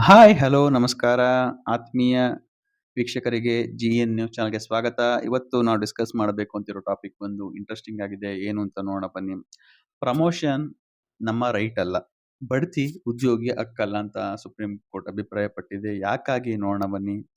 Hi, hello, ನಮಸ್ಕಾರ. ಆತ್ಮೀಯ ವೀಕ್ಷಕರಿಗೆ ಜಿ ಎನ್ ನ್ಯೂಸ್ ಚಾನಲ್‌ಗೆ ಸ್ವಾಗತ. ಇವತ್ತು ನಾವು ಡಿಸ್ಕಸ್ ಮಾಡಬೇಕು ಅಂತಿರೋ ಟಾಪಿಕ್ ಬಂದು ಇಂಟ್ರೆಸ್ಟಿಂಗ್ ಆಗಿದೆ. ಏನು ಅಂತ ನೋಡೋಣ ಬನ್ನಿ. ಪ್ರಮೋಷನ್ ನಮ್ಮ ರೈಟ್ ಅಲ್ಲ. ಬಡ್ತಿ ಉದ್ಯೋಗಿ ಹಕ್ಕಲ್ಲ ಅಂತ ಸುಪ್ರೀಂ ಕೋರ್ಟ್ ಅಭಿಪ್ರಾಯ ಪಟ್ಟಿದೆ. ಯಾಕಾಗಿ ನೋಡೋಣ ಬನ್ನಿ.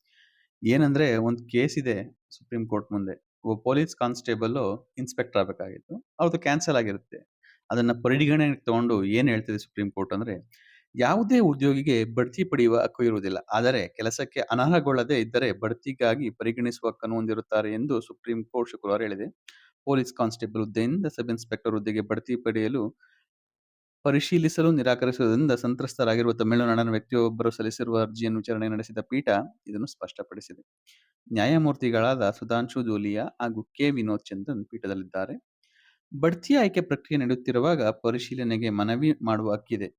ಏನಂದ್ರೆ ಒಂದು ಕೇಸ್ ಇದೆ ಸುಪ್ರೀಂ ಕೋರ್ಟ್ ಮುಂದೆ. ಒಬ್ಬ ಪೊಲೀಸ್ ಕಾನ್ಸ್ಟೇಬಲ್ ಇನ್ಸ್ಪೆಕ್ಟರ್ ಆಗ್ಬೇಕಾಗಿತ್ತು. ಅವ್ರದ್ದು ಕ್ಯಾನ್ಸಲ್ ಆಗಿರುತ್ತೆ. ಅದನ್ನ ಪರಿಗಣನೆಗೆ ತಗೊಂಡು ಏನ್ ಹೇಳ್ತಿದೆ ಸುಪ್ರೀಂ ಕೋರ್ಟ್ ಅಂದ್ರೆ, ಯಾವುದೇ ಉದ್ಯೋಗಿಗೆ ಬಡ್ತಿ ಪಡೆಯುವ ಹಕ್ಕು ಇರುವುದಿಲ್ಲ. ಆದರೆ ಕೆಲಸಕ್ಕೆ ಅನರ್ಹಗೊಳ್ಳದೇ ಇದ್ದರೆ ಬಡ್ತಿಗಾಗಿ ಪರಿಗಣಿಸುವ ಹಕ್ಕನ್ನು ಹೊಂದಿರುತ್ತಾರೆ ಎಂದು ಸುಪ್ರೀಂ ಕೋರ್ಟ್ ಶುಕ್ರವಾರ ಹೇಳಿದೆ. ಪೊಲೀಸ್ ಕಾನ್ಸ್ಟೇಬಲ್ ಹುದ್ದೆಯಿಂದ ಸಬ್ ಇನ್ಸ್ಪೆಕ್ಟರ್ ಹುದ್ದೆಗೆ ಬಡ್ತಿ ಪಡೆಯಲು ಪರಿಶೀಲಿಸಲು ನಿರಾಕರಿಸುವುದರಿಂದ ಸಂತ್ರಸ್ತರಾಗಿರುವ ತಮಿಳುನಾಡಿನ ವ್ಯಕ್ತಿಯೊಬ್ಬರು ಸಲ್ಲಿಸಿರುವ ಅರ್ಜಿಯನ್ನು ವಿಚಾರಣೆ ನಡೆಸಿದ ಪೀಠ ಇದನ್ನು ಸ್ಪಷ್ಟಪಡಿಸಿದೆ. ನ್ಯಾಯಮೂರ್ತಿಗಳಾದ ಸುಧಾಂಶು ಜೋಲಿಯಾ ಹಾಗೂ ಕೆ. ವಿನೋದ್ ಚಂದ್ರನ್ ಪೀಠದಲ್ಲಿದ್ದಾರೆ. ಬಡ್ತಿ ಆಯ್ಕೆ ಪ್ರಕ್ರಿಯೆ ನಡೆಯುತ್ತಿರುವಾಗ ಪರಿಶೀಲನೆಗೆ ಮನವಿ ಮಾಡುವ ಹಕ್ಕಿದೆ.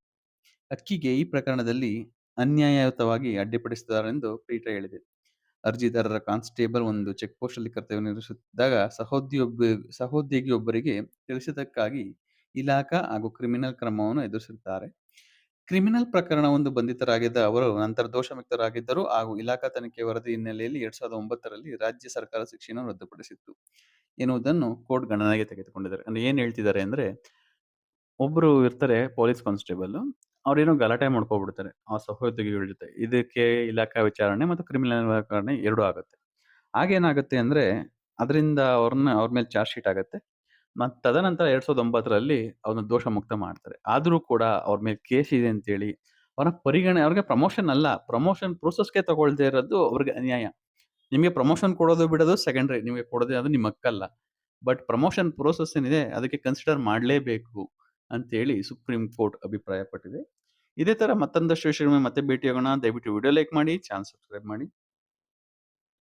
ಹಕ್ಕಿಗೆ ಈ ಪ್ರಕರಣದಲ್ಲಿ ಅನ್ಯಾಯಯುತವಾಗಿ ಅಡ್ಡಿಪಡಿಸಿದ್ದಾರೆಂದು ಪೀಠ ಹೇಳಿದೆ. ಅರ್ಜಿದಾರರ ಕಾನ್ಸ್ಟೇಬಲ್ ಒಂದು ಚೆಕ್ ಚೆಕ್‌ಪೋಸ್ಟ್‌ನಲ್ಲಿ ಕರ್ತವ್ಯ ನಿರ್ವಹಿಸುತ್ತಿದ್ದಾಗ ಸಹೋದ್ಯೋಗ ಸಹೋದ್ಯೋಗಿಯೊಬ್ಬರಿಗೆ ತಿಳಿಸಿದ್ದಕ್ಕಾಗಿ ಇಲಾಖಾ ಹಾಗೂ ಕ್ರಿಮಿನಲ್ ಕ್ರಮವನ್ನು ಎದುರಿಸಿದ್ದಾರೆ. ಕ್ರಿಮಿನಲ್ ಪ್ರಕರಣವೊಂದು ಬಂಧಿತರಾಗಿದ್ದ ಅವರು ನಂತರ ದೋಷಮುಕ್ತರಾಗಿದ್ದರು ಹಾಗೂ ಇಲಾಖಾ ತನಿಖೆ ವರದಿ ಹಿನ್ನೆಲೆಯಲ್ಲಿ ಎರಡ್ ಸಾವಿರದ ಒಂಬತ್ತರಲ್ಲಿ ರಾಜ್ಯ ಸರ್ಕಾರ ಶಿಕ್ಷೆಯನ್ನು ರದ್ದುಪಡಿಸಿತ್ತು ಎನ್ನುವುದನ್ನು ಕೋರ್ಟ್ ಗಣನೆಗೆ ತೆಗೆದುಕೊಂಡಿದ್ದಾರೆ. ಅಂದ್ರೆ ಏನ್ ಹೇಳ್ತಿದ್ದಾರೆ ಅಂದ್ರೆ, ಒಬ್ರು ಇರ್ತಾರೆ ಪೊಲೀಸ್ ಕಾನ್ಸ್ಟೇಬಲ್. ಅವ್ರೇನೋ ಗಲಾಟೆ ಮಾಡ್ಕೊಬಿಡ್ತಾರೆ ಆ ಸಹೋದ್ಯೋಗಿಗಳ ಜೊತೆ. ಇದಕ್ಕೆ ಇಲಾಖಾ ವಿಚಾರಣೆ ಮತ್ತು ಕ್ರಿಮಿನಲ್ ವಿಚಾರಣೆ ಎರಡೂ ಆಗುತ್ತೆ. ಆಗೇನಾಗುತ್ತೆ ಅಂದ್ರೆ, ಅದರಿಂದ ಅವ್ರನ್ನ ಅವ್ರ ಮೇಲೆ ಚಾರ್ಜ್ ಶೀಟ್ ಆಗುತ್ತೆ. ಮತ್ತು ತದನಂತರ ಎರಡ್ ಸಾವಿರದ ಒಂಬತ್ತರಲ್ಲಿ ಅವ್ರನ್ನ ದೋಷ ಮುಕ್ತ ಮಾಡ್ತಾರೆ. ಆದರೂ ಕೂಡ ಅವ್ರ ಮೇಲೆ ಕೇಸ್ ಇದೆ ಅಂತೇಳಿ ಅವ್ರನ್ನ ಪರಿಗಣನೆ ಅವ್ರಿಗೆ ಪ್ರಮೋಷನ್ ಅಲ್ಲ. ಪ್ರಮೋಷನ್ ಪ್ರೋಸೆಸ್‌ಗೆ ತಗೊಳ್ದೇ ಇರೋದು ಅವ್ರಿಗೆ ಅನ್ಯಾಯ. ನಿಮಗೆ ಪ್ರಮೋಷನ್ ಕೊಡೋದು ಬಿಡೋದು ಸೆಕೆಂಡ್ರಿ ನಿಮಗೆ ಕೊಡೋದೇ ಅದು ನಿಮ್ಮ ಹಕ್ಕಲ್ಲ. ಬಟ್ ಪ್ರಮೋಷನ್ ಪ್ರೋಸೆಸ್ ಏನಿದೆ ಅದಕ್ಕೆ ಕನ್ಸಿಡರ್ ಮಾಡ್ಲೇಬೇಕು ಅಂತೇಳಿ ಸುಪ್ರೀಂ ಕೋರ್ಟ್ ಅಭಿಪ್ರಾಯಪಟ್ಟಿದೆ ಇದೇ ತರ ಮತ್ತೊಂದಷ್ಟು ವಿಷಯಗಳ ಮೇಲೆ ಮತ್ತೆ ಭೇಟಿಯಾಗೋಣ. ದಯವಿಟ್ಟು ವಿಡಿಯೋ ಲೈಕ್ ಮಾಡಿ, ಚಾನಲ್ ಸಬ್ಸ್ಕ್ರೈಬ್ ಮಾಡಿ.